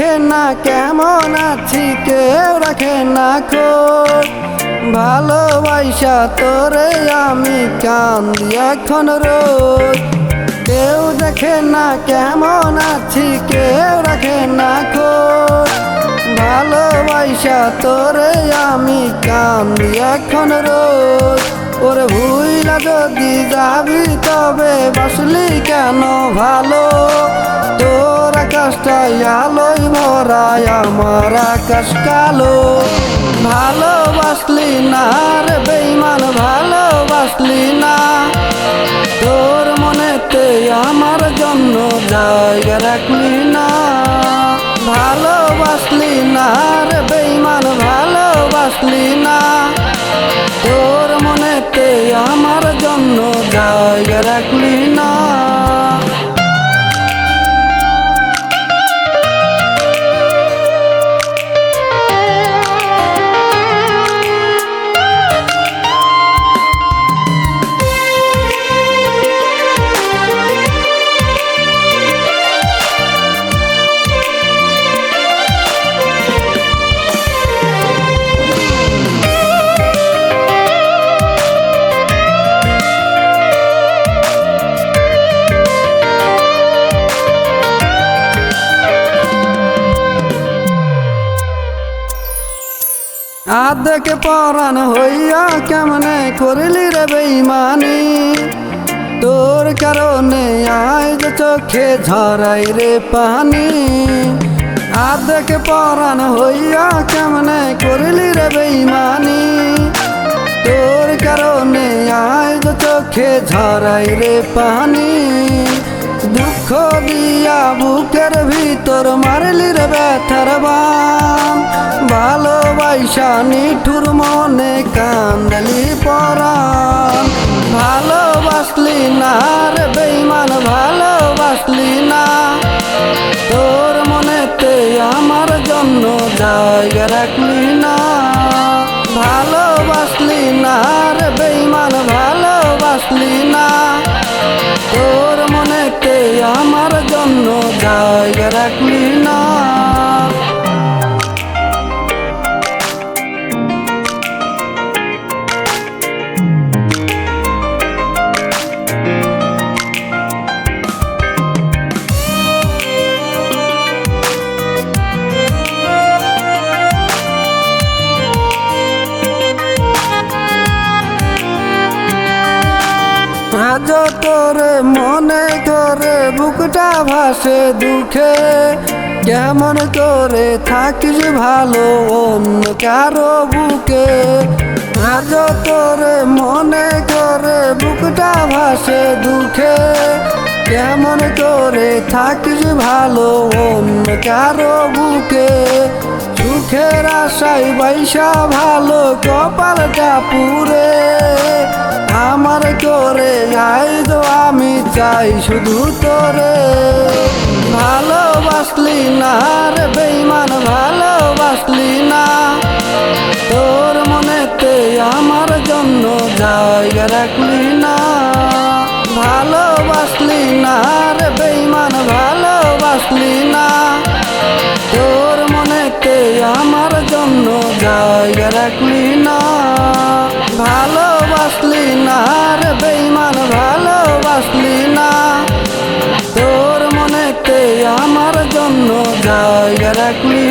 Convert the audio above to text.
না, কেমন আছি কেউ রাখে না খোঁজ ভালোবাসা তোরে আমি কান্দি এখন রোজ। কেউ দেখে না, কেমন আছি কেউ রাখে না খোঁজ ভালোবাসা তোরে আমি কান্দি এখন রোজ। ওরে ভুইলা যদি যাবি তবে বাসলি কেন ভালো? তোর আকাশটাই আলোয় ভরায় আমার আকাশ কালো। ভালোবাসলি না রে বেইমান ভালোবাসলি না। তোর মনেতে আমার জন্য জায়গা রাখলি না। ভালোবাসলি না রে বেইমান ভালোবাসলি না। তোর মনেতে আমার জন্য জায়গা রাখলি না। আধেকে পরাণ হইয়া কেমনে করলি রে বেইমানি? তোর কারণে আজ চোখে ঝরাই রে পানি। আধেকে পরাণ হইয়া কেমনে করলি রে বেইমানি? তোর কারণে আজ চোখে ঝরাই রে পানি। দুঃখ বুকের ভিতর মারলি রে ব্যথার বান। ভালোবাসা নিঠুর মনে কান্দলি পরাণ। ভালোবাসলি না রে বেইমান ভালোবাসলি না। তোর মনেতে আমার জন্য জায়গা রাখলি না। ভালোবাসলি না রে বেইমান ভালোবাসলি না। জায়গা রাখলি না তোরে মনে করে বুকটা ভাসে দুঃখে। কেমন করে থাকিস ভালো অন্য কারও বুকে? আজ তোরে মনে করে বুকটা ভাসে দুঃখে। কেমন করে থাকিস ভালো অন্য কারও বুকে? সুখের আশাই বাইসা ভালো কপালটা পুরে। আমার করে আইজ আমি চাই শুধু তোরে। ভালোবাসলি না রে বেইমান ভালোবাসলি না। তোর মনেতে আমার জন্য জায়গা রাখলি না। ভালোবাসলি না রে বেইমান ভালোবাসলি না। তোর মনেতে আমার জন্য জায়গা রাখলি না। ভালোবাসলি ভালোবাসলি না। তোর মনেতে আমার জন্য জায়গা রাখলি